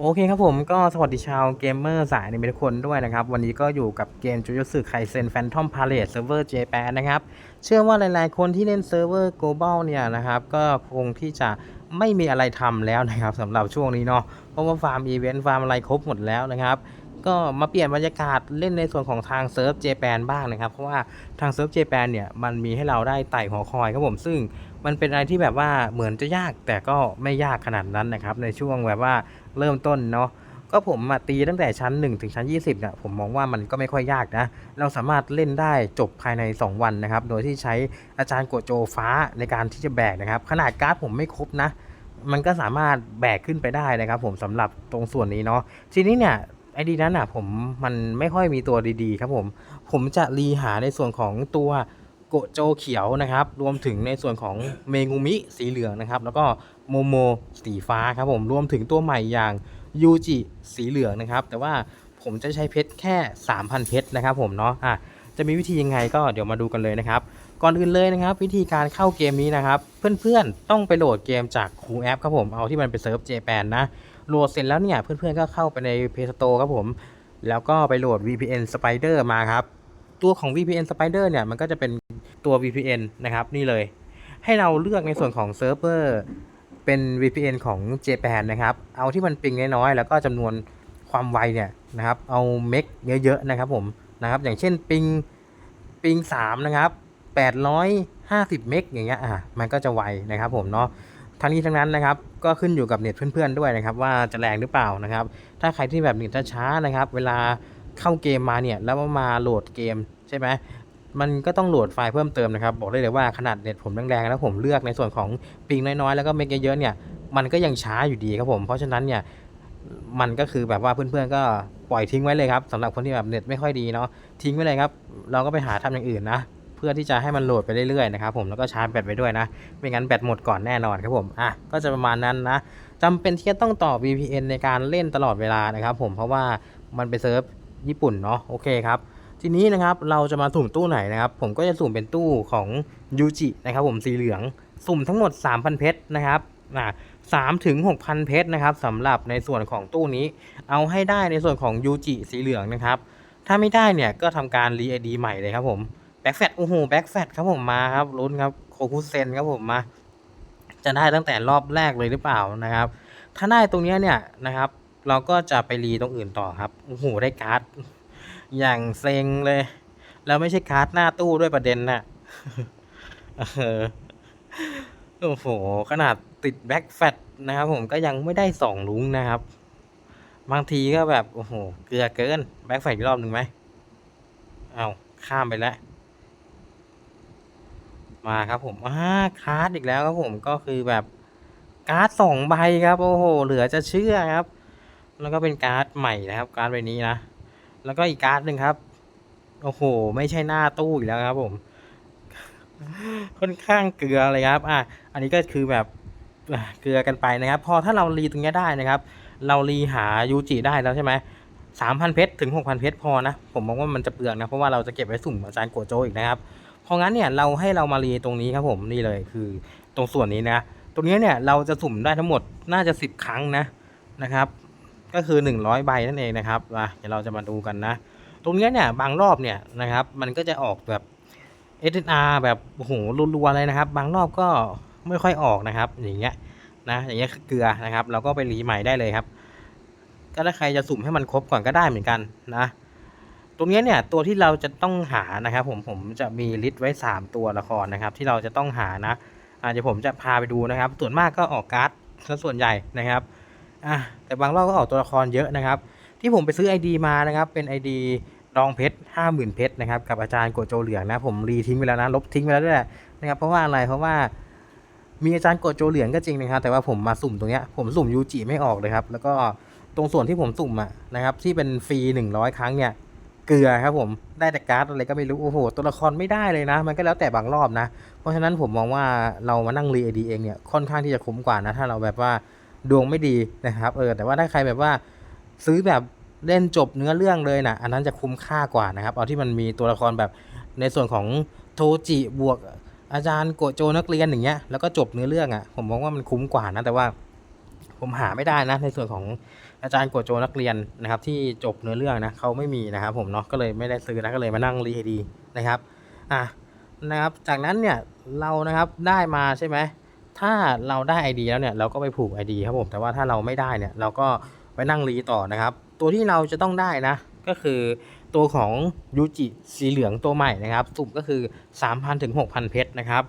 โอเคครับผมก็สวัสดีชาวเกมเมอร์สายอนิเมทุกคนด้วยนะครับ วันนี้ก็อยู่กับเกมจู j ุ t สึไคเซนแฟนทอมพาเลตเซิร์ฟเวอร์เจแปนนะครับ เชื่อว่าหลายๆ คนที่เล่นเซิร์ฟเวอร์ global เนี่ยนะครับ ก็คงที่จะไม่มีอะไรทำแล้วนะครับสำหรับช่วงนี้เนาะเพราะว่าฟาร์มอีเวนต์ฟาร์มอะไรครบหมดแล้วนะครับก็มาเปลี่ยนบรรยากาศเล่นในส่วนของทางเซิร์ฟเจแปนบ้างนะครับ เพราะว่าทางเซิร์ฟเจแปนเนี่ยมันมีให้เราได้ไต่หอคอยครับผมซึ่ง มันเป็นอะไรที่แบบว่าเหมือนจะยากแต่ก็ไม่ยากขนาดนั้นนะครับ ในช่วงแบบว่าเริ่มต้นเนาะก็ผมมาตีตั้งแต่ชั้น 1 ถึงชั้น 20เนี่ยผมมองว่ามันก็ไม่ค่อยยากนะ เราสามารถเล่นได้จบภายใน 2 วันนะครับ โดยที่ใช้อาจารย์โกโจฟ้าในการที่จะแบกนะครับ ขนาดการ์ดผมไม่ครบนะ มันก็สามารถแบกขึ้นไปได้นะครับ ผมสำหรับตรงส่วนนี้เนาะทีนี้เนี่ยไอดีนั้นอะผมมันไม่ค่อยมีตัวดีๆ ครับผม ผมจะรีหาในส่วนของตัว กโจเขียวนะครับ รวมถึงในส่วนของเมงูมิสีเหลืองนะครับ แล้วก็โมโมสีฟ้าครับผมรวมถึงตัวใหม่อย่างยูจิสีเหลืองนะครับ แต่ว่าผมจะใช้เพชรแค่ 3,000 เพชรนะครับผมเนาะอะจะมีวิธียังไงก็เดี๋ยวมาดูกันเลยนะครับ ก่อนอื่นเลยนะครับ วิธีการเข้าเกมนี้นะครับ เพื่อนๆต้องไปโหลดเกมจากคูแอปครับผมเอาที่มันเป็นเซิร์ฟเจแปนนะโหลดเสร็จแล้วเนี่ยเพื่อนๆก็เข้าไปใน Play Store ครับผม แล้วก็ไปโหลด VPN Spider มาครับ ตัวของ VPN Spider เนี่ย มันก็จะเป็นตัว VPN นะครับ นี่เลย ให้เราเลือกในส่วนของเซิร์ฟเวอร์เป็น VPN ของ Japan นะครับ เอาที่มันปิงน้อยๆ แล้วก็จำนวนความไวเนี่ยนะครับ เอาเมกเยอะๆ นะครับผมนะครับ อย่างเช่นปิงปิง3นะครับ850 เมกอย่างเงี้ยอะมันก็จะไวนะครับผมเนาะทั้งนี้ทั้งนั้นนะครับก็ขึ้นอยู่กับเน็ตเพื่อนๆด้วยนะครับว่าจะแรงหรือเปล่านะครับ ถ้าใครที่แบบเน็ตช้าๆนะครับ เวลา เข้าเกมมาเนี่ยแล้วมาโหลดเกมใช่ไหมมันก็ต้องโหลดไฟล์เพิ่มเติมนะครับ บอกได้เลยว่าขนาดเน็ตผมแรงๆแล้วผมเลือกในส่วนของปิงน้อยๆ แล้วก็เมกเยอะๆเนี่ยมันก็ยังช้าอยู่ดีครับผม เพราะฉะนั้นเนี่ยมันก็คือแบบว่าเพื่อนๆก็ปล่อยทิ้งไว้เลยครับสำหรับคนที่แบบเน็ตไม่ค่อยดีเนาะทิ้งไว้เลยครับ เราก็ไปหาทำอย่างอื่นนะเพื่อที่จะให้มันโหลดไปเรื่อยๆนะครับผมแล้วก็ชาร์จแบตไว้ด้วยนะ ไม่งั้นแบตหมดก่อนแน่นอนครับผมอะก็จะประมาณนั้นนะจำเป็นที่จะต้องต่อ VPN ในการเล่นตลอดเวลานะครับผมเพราะว่ามันเป็นเซิร์ฟ ญี่ปุ่นเนาะโอเคครับทีนี้นะครับเราจะมาสุ่มตู้ไหนนะครับ ผมก็จะสุ่มเป็นตู้ของยูจินะครับ ผมสีเหลืองสุ่มทั้งหมด 3,000 เพชรนะครับอ่าสามถึงหกพันเพชรนะครับสำหรับในส่วนของตู้นี้ เอาให้ได้ในส่วนของยูจิสีเหลืองนะครับ ถ้าไม่ได้เนี่ยก็ทำการรีไอดีใหม่เลยครับผมแบ็กแฟตโอ้โหแบ็กแฟตครับผมมาครับลุ้นครับโคคุเซนครับผมมา จะได้ตั้งแต่รอบแรกเลยหรือเปล่านะครับ ถ้าได้ตรงเนี้ยเนี่ยนะครับ เราก็จะไปรีตรงอื่นต่อครับโอ้โหได้การ์ด อย่างเซ็งเลย แล้วไม่ใช่การ์ดหน้าตู้ด้วยประเด็นน่ะโอ้โห ขนาดติดแบ็กแฟตนะครับผมก็ยังไม่ได้สองลุงนะครับ บางทีก็แบบ โอ้โห เกลือเกิน แบ็กแฟตอีกรอบหนึ่งไหม เอาข้ามไปแล้ว มาครับผมอ่าการ์ดอีกแล้วครับผมก็คือแบบการ์ดสองใบครับ โอ้โห เหลือจะเชื่อครับ แล้วก็เป็นการ์ดใหม่นะครับ การ์ดใบนี้นะ แล้วก็อีกการ์ดหนึ่งครับ โอ้โห ไม่ใช่หน้าตู้อีกแล้วครับผม ค่อนข้างเกลือเลยครับ อะ อันนี้ก็คือแบบเกลือกันไปนะครับ พอถ้าเรารีตรงนี้ได้นะครับ เรารีหายูจิได้แล้วใช่ไหมสามพันเพชรถึงหกพันเพชรพอนะ ผมมองว่ามันจะเปลืองนะ เพราะว่าเราจะเก็บไว้สุ่มอาจารย์โกโจอีกนะครับ เพราะงั้นเนี่ยเราให้เรามารีตรงนี้ครับผมนี่เลยคือตรงส่วนนี้นะ ตรงนี้เนี่ยเราจะสุ่มได้ทั้งหมดน่าจะสิบครั้งนะนะครับ ก็คือ 100 ใบนั่นเองนะครับมาเดี๋ยวเราจะมาดูกันนะ ตรงนี้เนี่ยบางรอบเนี่ยนะครับ มันก็จะออกแบบ SNR แบบโอ้โหรัวๆเลยนะครับ บางรอบก็ไม่ค่อยออกนะครับ อย่างเงี้ยนะอย่างเงี้ยคือเกลือนะครับ เราก็ไปรีใหม่ได้เลยครับ ก็ถ้าใครจะสุ่มให้มันครบก่อนก็ได้เหมือนกันนะ ตรงนี้เนี่ยตัวที่เราจะต้องหานะครับ ผมผมจะมีลิสต์ไว้ 3 ตัวละครนะครับ ที่เราจะต้องหานะอาเดี๋ยวผมจะพาไปดูนะครับ ส่วนมากก็ออกการ์ดซส่วนใหญ่นะครับ อะแต่บางรอบก็ออกตัวละครเยอะนะครับ ที่ผมไปซื้อ ID มานะครับเป็น ID ดองเพชรห้าหมื่นเพชรนะครับกับอาจารย์โกโจเหลืองนะผมรีทิ้งไปแล้วนะลบทิ้งไปแล้วด้วยนะครับเพราะว่าอะไรเพราะว่ามีอาจารย์โกโจเหลืองก็จริงนะครับแต่ว่าผมมาสุ่มตรงเนี้ยผมสุ่มยูจิไม่ออกเลยครับแล้วก็ตรงส่วนที่ผมสุ่มอะนะครับที่เป็นฟรีหนึ่งร้อยครั้งเนี่ยเกลือครับผมได้แต่การ์ดอะไรก็ไม่รู้โอ้โหตัวละครไม่ได้เลยนะ มันก็แล้วแต่บางรอบนะ เพราะฉะนั้นผมมองว่าเรามานั่งรีไอดีเองเนี่ยค่อนข้างที่จะคุ้มกว่านะถ้าเราแบบว่า ดวงไม่ดีนะครับเออแต่ว่าถ้าใครแบบว่าซื้อแบบเล่นจบเนื้อเรื่องเลยนะอันนั้นจะคุ้มค่ากว่านะครับ เอาที่มันมีตัวละครแบบในส่วนของโทจิบวกอาจารย์โกโจนักเรียนอย่างเงี้ยแล้วก็จบเนื้อเรื่องอะ่ะผมมองว่ามันคุ้มกว่านะแต่ว่าผมหาไม่ได้นะในส่วนของอาจารย์โกโจนักเรียนนะครับ ที่จบเนื้อเรื่องนะเขาไม่มีนะครับ ผมเนาะก็เลยไม่ได้ซื้อนะก็เลยมานั่งรีดีนะครับอะนะครับ จากนั้นเนี่ยเรานะครับได้มาใช่ไหม ถ้าเราได้ ID แล้วเนี่ยเราก็ไปผูก ID ครับผมแต่ว่าถ้าเราไม่ได้เนี่ยเราก็ไปนั่งรีต่อนะครับ ตัวที่เราจะต้องได้นะ ก็คือตัวของยูจิสีเหลืองตัวใหม่นะครับ สุ่มก็คือ 3,000ถึง6,000 เพชรนะครับ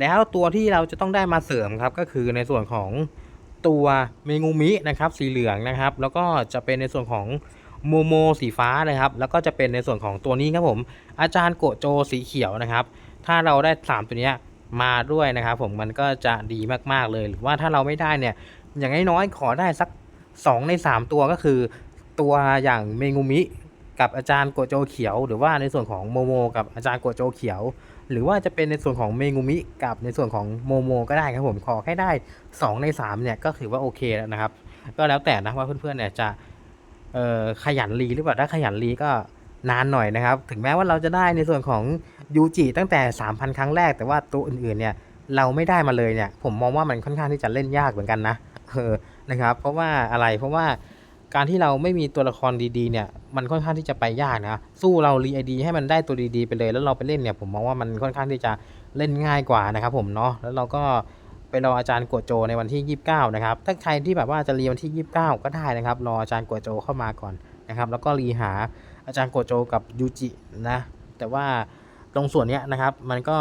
แล้วตัวที่เราจะต้องได้มาเสริมครับก็คือในส่วนของตัวเมงูมินะครับสีเหลืองนะครับ แล้วก็จะเป็นในส่วนของโมโมสีฟ้านะครับ แล้วก็จะเป็นในส่วนของตัวนี้ครับผม อาจารย์โกโจสีเขียวนะครับ ถ้าเราได้ 3 ตัวเนี้ย มาด้วยนะครับผมมันก็จะดีมากๆเลยหรือว่าถ้าเราไม่ได้เนี่ย อย่างน้อยๆขอได้สัก 2 ใน 3 ตัวก็คือ ตัวอย่างเมงูมิกับอาจารย์โกโจเขียว หรือว่าในส่วนของโมโมกับอาจารย์โกโจเขียว หรือว่าจะเป็นในส่วนของเมงูมิกับในส่วนของโมโมก็ได้ครับผมขอแค่ได้ 2 ใน 3 เนี่ยก็ถือว่าโอเคแล้วนะครับ ก็แล้วแต่นะว่าเพื่อนๆเนี่ยจะขยันรีหรือเปล่าถ้าขยันรีก็นานหน่อยนะครับ ถึงแม้ว่าเราจะได้ในส่วนของ ยูจิตั้งแต่ 3,000 ครั้งแรกแต่ว่าตัวอื่นๆเนี่ยเราไม่ได้มาเลยเนี่ยผมมองว่ามันค่อนข้างที่จะเล่นยากเหมือนกันนะเออนะครับเพราะว่าอะไรเพราะว่าการที่เราไม่มีตัวละครดีๆเนี่ยมันค่อนข้างที่จะไปยากนะสู้เรารีไอดีให้มันได้ตัวดีๆไปเลย แล้วเราไปเล่นเนี่ยผมมองว่ามันค่อนข้างที่จะเล่นง่ายกว่านะครับผมเนาะแล้วเราก็ไปรออาจารย์กัวโจในวันที่ 29 นะครับ ถ้าใครที่แบบว่าจะรีวันที่ 29 ก็ได้นะครับ รออาจารย์กัวโจเข้ามาก่อนนะครับ แล้วก็รีหาอาจารย์กัวโจกับยูจินะ แต่ว่า ตรงส่วนเนี้ยนะครับ มันก็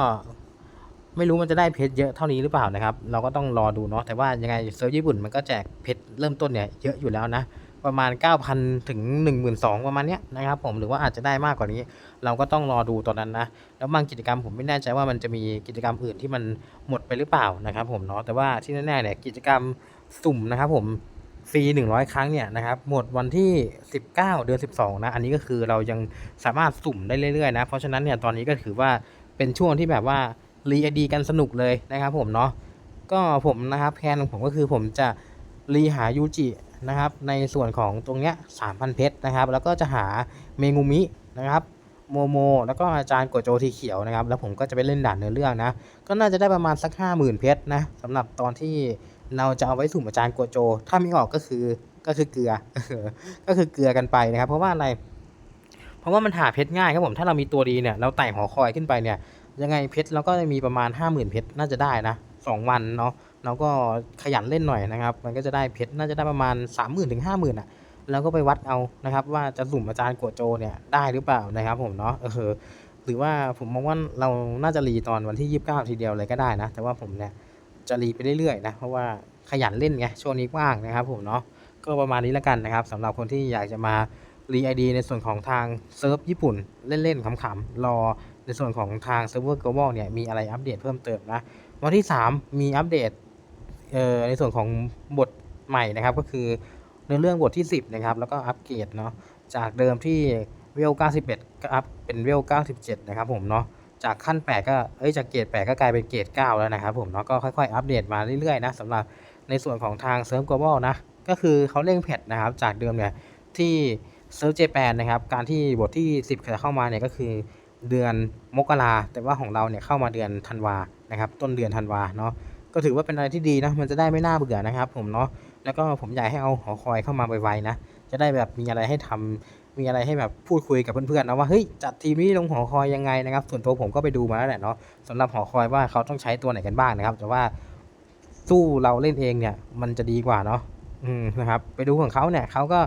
ไม่รู้มันจะได้เพชรเยอะเท่านี้หรือเปล่านะครับ เราก็ต้องรอดูเนาะแต่ว่ายังไงเซิร์ฟญี่ปุ่นมันก็แจกเพชรเริ่มต้นเนี่ยเยอะอยู่แล้วนะประมาณ 9,000 ถึง 12,000ประมาณเนี้ยนะครับผมหรือว่าอาจจะได้มากกว่านี้ เราก็ต้องรอดูตอนนั้นนะ แล้วบางกิจกรรมผมไม่แน่ใจว่ามันจะมีกิจกรรมอื่นที่มันหมดไปหรือเปล่านะครับผมเนาะแต่ว่าที่แน่ๆเนี่ยกิจกรรมสุ่มนะครับผม ฟรี100 ครั้งเนี่ยนะครับหมดวันที่ 19 เดือน 12 นะ อันนี้ก็คือเรายังสามารถสุ่มได้เรื่อยๆนะ เพราะฉะนั้นเนี่ยตอนนี้ก็ถือว่าเป็นช่วงที่แบบว่ารีไอดีกันสนุกเลยนะครับผมเนาะก็ผมนะครับแพนของผมก็คือผมจะรีหายูจินะครับในส่วนของตรงเนี้ย3,000 เพชรนะครับ แล้วก็จะหาเมงูมินะครับโมโม แล้วก็อาจารย์กดโจทีเขียวนะครับ แล้วผมก็จะไปเล่นด่านเนื้อเรื่องนะ ก็น่าจะได้ประมาณสักห้าหมื่นเพชรนะสำหรับตอนที่ เราจะเอาไว้สุ่มอาจารย์กดโจ ถ้าไม่ออกก็คือก็คือเกลือ ก็คือเกลือกันไปนะครับ เพราะว่าอะไร เพราะว่ามันหาเพชรง่ายครับผมถ้าเรามีตัวดีเนี่ยเราไต่หอคอยขึ้นไปเนี่ย ยังไงเพชรเราก็จะมีประมาณห้าหมื่นเพชรน่าจะได้นะสองวันเนาะเราก็ขยันเล่นหน่อยนะครับ มันก็จะได้เพชรน่าจะได้ประมาณสามหมื่นถึงห้าหมื่นอะแล้วก็ไปวัดเอานะครับ ว่าจะสุ่มอาจารย์กัวโจเนี่ยได้หรือเปล่านะครับ ผมเนาะเออหรือว่าผมมองว่าเราน่าจะรีตอนวันที่ 29 ทีเดียวเลยก็ได้นะ แต่ว่าผมเนี่ย จะรีไปเรื่อยๆนะเพราะว่าขยันเล่นไงช่วงนี้ว่างนะครับผมเนาะก็ประมาณนี้แล้วกันนะครับสำหรับคนที่อยากจะมารีไอดีในส่วนของทางเซิร์ฟญี่ปุ่นเล่นๆขำๆรอในส่วนของทางเซิร์ฟเวอร์ global เนี่ยมีอะไรอัปเดตเพิ่มเติมนะวันที่ 3 มีอัปเดตเอ่อในส่วนของบทใหม่นะครับ ก็คือเนื้อเรื่องบทที่ 10 นะครับ แล้วก็อัปเกรดเนาะจากเดิมที่เวล91ก็อัพเป็นเวล97 นะครับผมเนาะ จากขั้น8ก็เอ้ยจากเกรด8ก็กลายเป็นเกรด9แล้วนะครับผมเนาะก็ค่อยๆ อัปเดตมาเรื่อยๆนะสำหรับในส่วนของทางเซิร์ฟ global นะก็คือเขาเร่งแพทนะครับจากเดิมเนี่ยที่เซิร์ฟเจแปนนะครับการที่บทที่ 10จะเข้ามาเนี่ยก็คือเดือนมกราแต่ว่าของเราเนี่ยเข้ามาเดือนธันวานะครับต้นเดือนธันวาเนาะก็ถือว่าเป็นอะไรที่ดีนะมันจะได้ไม่น่าเบื่อนะครับผมเนาะแล้วก็ผมอยากให้เอาหอคอยเข้ามาไวๆนะจะได้แบบมีอะไรให้ทำ มีอะไรให้แบบพูดคุยกับเพื่อนๆนะว่าเฮ้ยจัดทีมนี้ลงหอคอยยังไงนะครับส่วนตัวผมก็ไปดูมาแล้วแหละเนาะสำหรับหอคอยว่าเขาต้องใช้ตัวไหนกันบ้างนะครับ แต่ว่าสู้เราเล่นเองเนี่ยมันจะดีกว่าเนาะอืมนะครับไปดูของเขาเนี่ยเขาก็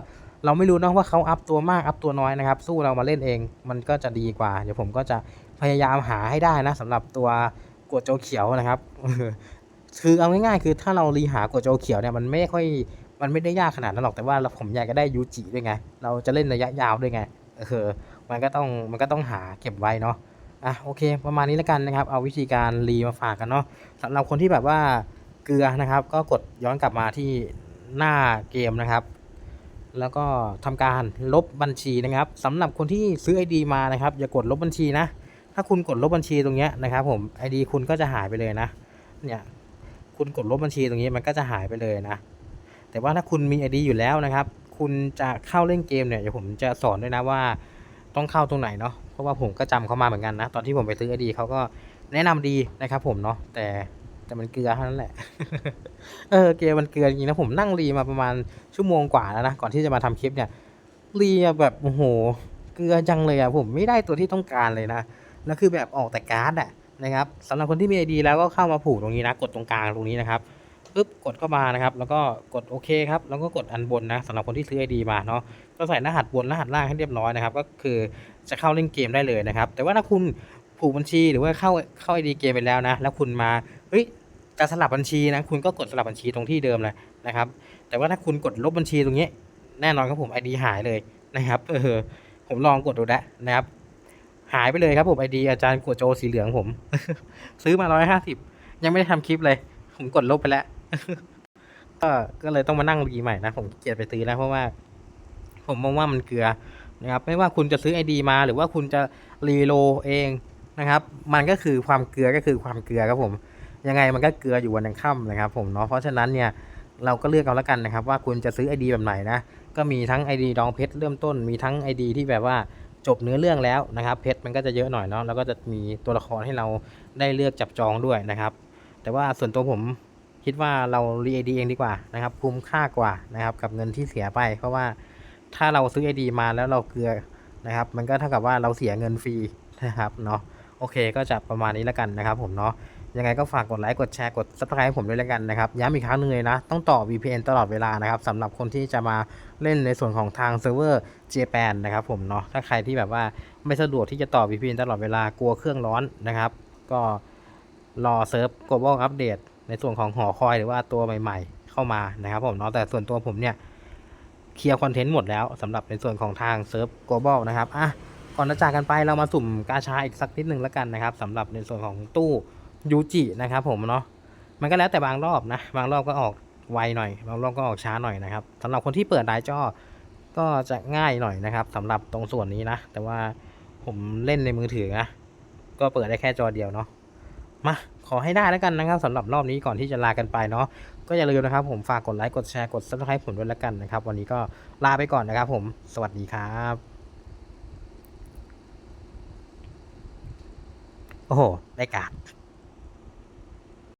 เราไม่รู้เนาะว่าเขาอัพตัวมากอัพตัวน้อยนะครับ สู้เรามาเล่นเอง มันก็จะดีกว่า เดี๋ยวผมก็จะพยายามหาให้ได้นะสำหรับตัวกวดโจเขียวนะครับคือเอาง่ายๆคือถ้าเรารีหากวดโจเขียวเนี่ยมันไม่ค่อย มันไม่ได้ยากขนาดนั้นหรอกแต่ว่าเราผมอยากจะได้ยูจิด้วยไง เราจะเล่นระยะยาวด้วยไงเออมันก็ต้องมันก็ต้องหาเก็บไว้เนาะอะโอเค ประมาณนี้แล้วกันนะครับ เอาวิธีการรีมาฝากกันเนาะสำหรับคนที่แบบว่าเกลือนะครับ ก็กดย้อนกลับมาที่หน้าเกมนะครับ แล้วก็ทำการลบบัญชีนะครับสำหรับคนที่ซื้อ ID มานะครับ อย่ากดลบบัญชีนะ ถ้าคุณกดลบบัญชีตรงเนี้ยนะครับ ผม ID คุณก็จะหายไปเลยนะ เนี่ยคุณกดลบบัญชีตรงนี้มันก็จะหายไปเลยนะ แต่ว่าถ้าคุณมี ID อยู่แล้วนะครับ คุณจะเข้าเล่นเกมเนี่ยเดี๋ยวผมจะสอนด้วยนะว่าต้องเข้าตรงไหนเนาะเพราะว่าผมก็จำเขามาเหมือนกันนะ ตอนที่ผมไปซื้อ ID เขาก็แนะนำดีนะครับ ผมเนาะแต่แต่มันเกลือเท่านั้นแหละ เออเกมมันเกลือจริงนะผมนั่งรีมาประมาณชั่วโมงกว่าแล้วนะก่อนที่จะมาทำคลิปเนี่ยรีแบบโอ้โหเกลือจังเลยอะผมไม่ได้ตัวที่ต้องการเลยนะแล้วคือแบบออกแต่การ์ดอะนะครับสำหรับคนที่มีไอดีแล้วก็เข้ามาผูกตรงนี้นะ กดตรงกลางตรงนี้นะครับ ปึ๊บกดเข้ามานะครับ แล้วก็กดโอเคครับ แล้วก็กดอันบนนะสำหรับคนที่ซื้อไอดีมาเนาะก็ใส่รหัสบนรหัสล่างให้เรียบร้อยนะครับ ก็คือจะเข้าเล่นเกมได้เลยนะครับ แต่ว่าถ้าคุณผูกบัญชีหรือว่าเข้าเข้าไอดีเกมไปแล้วนะ แล้วคุณมาเฮ้ยจะสลับบัญชีนะ คุณก็กดสลับบัญชีตรงที่เดิมเลยนะครับ แต่ว่าถ้าคุณกดลบบัญชีตรงนี้ แน่นอนครับผมไอดีหายเลยนะครับ เออ ผมลองกดดูแล้วนะครับ หายไปเลยครับผมไอดีอาจารย์กัวโจสีเหลืองผม ซื้อมาร้อยห้าสิบยังไม่ได้ทำคลิปเลย ผมกดลบไปแล้ว ก็ก็เลยต้องมานั่งรีใหม่นะผมเกียจไปซื้อแล้วเพราะว่า ผมมองว่ามันเกลือนะครับ ไม่ว่าคุณจะซื้อไอดีมาหรือว่าคุณจะรีโลเองนะครับ มันก็คือความเกลือก็คือความเกลือครับผม ยังไงมันก็เกลืออยู่วันยังค่ำนะครับ ผมเนาะเพราะฉะนั้นเนี่ยเราก็เลือกเอาละกันนะครับ ว่าคุณจะซื้อ ID แบบไหนนะก็มีทั้ง ID ดองเพชรเริ่มต้นมีทั้ง ID ที่แบบว่าจบเนื้อเรื่องแล้วนะครับ เพชรมันก็จะเยอะหน่อยเนาะแล้วก็จะมีตัวละครให้เราได้เลือกจับจองด้วยนะครับ แต่ว่าส่วนตัวผม คิดว่าเรารี ID เองดีกว่านะครับ คุ้มค่ากว่านะครับ กับเงินที่เสียไป เพราะว่าถ้าเราซื้อ ID มาแล้วเราเกลือนะครับ มันก็เท่ากับว่าเราเสียเงินฟรีนะครับเนาะโอเคก็จะประมาณนี้แล้วกันนะครับ ผมเนาะยังไงก็ฝากกดไลค์กดแชร์กด subscribe ให้ผมด้วยแล้วกันนะครับย้ำอีกครั้งหนึงเลยนะ ต้องต่อ VPN ตลอดเวลานะครับสำหรับคนที่จะมาเล่นในส่วนของทางเซิร์ฟเวอร์ Japan นะครับผมเนาะถ้าใครที่แบบว่าไม่สะดวกที่จะต่อ VPN ตลอดเวลากลัวเครื่องร้อนนะครับ ก็รอเซิร์ฟ global update ในส่วนของหอคอยหรือว่าตัวใหม่ ๆ เข้ามานะครับผมเนาะแต่ส่วนตัวผมเนี่ยเคลียร์คอนเทนต์หมดแล้วสำหรับในส่วนของทางเซิร์ฟ global นะครับอะก่อนจะจากกันไปเรามาสุ่มกาชาอีกสักนิดหนึ่งแล้วกันนะครับสำหรับในส่วนของตู้ยูจินะครับผมเนาะมันก็แล้วแต่บางรอบนะบางรอบก็ออกไวหน่อยบางรอบก็ออกช้าหน่อยนะครับสำหรับคนที่เปิดไดจอก็จะง่ายหน่อยนะครับสำหรับตรงส่วนนี้นะ แต่ว่าผมเล่นในมือถือนะก็เปิดได้แค่จอเดียวเนาะ มาขอให้ได้แล้วกันนะครับสำหรับรอบนี้ก่อนที่จะลากันไปเนาะก็อย่าลืมนะครับ ผมฝากกดไลค์กดแชร์กด subscribe ผมด้วยแล้วกันนะครับ วันนี้ก็ลาไปก่อนนะครับ ผมสวัสดีครับโอ้โหได้การ์ด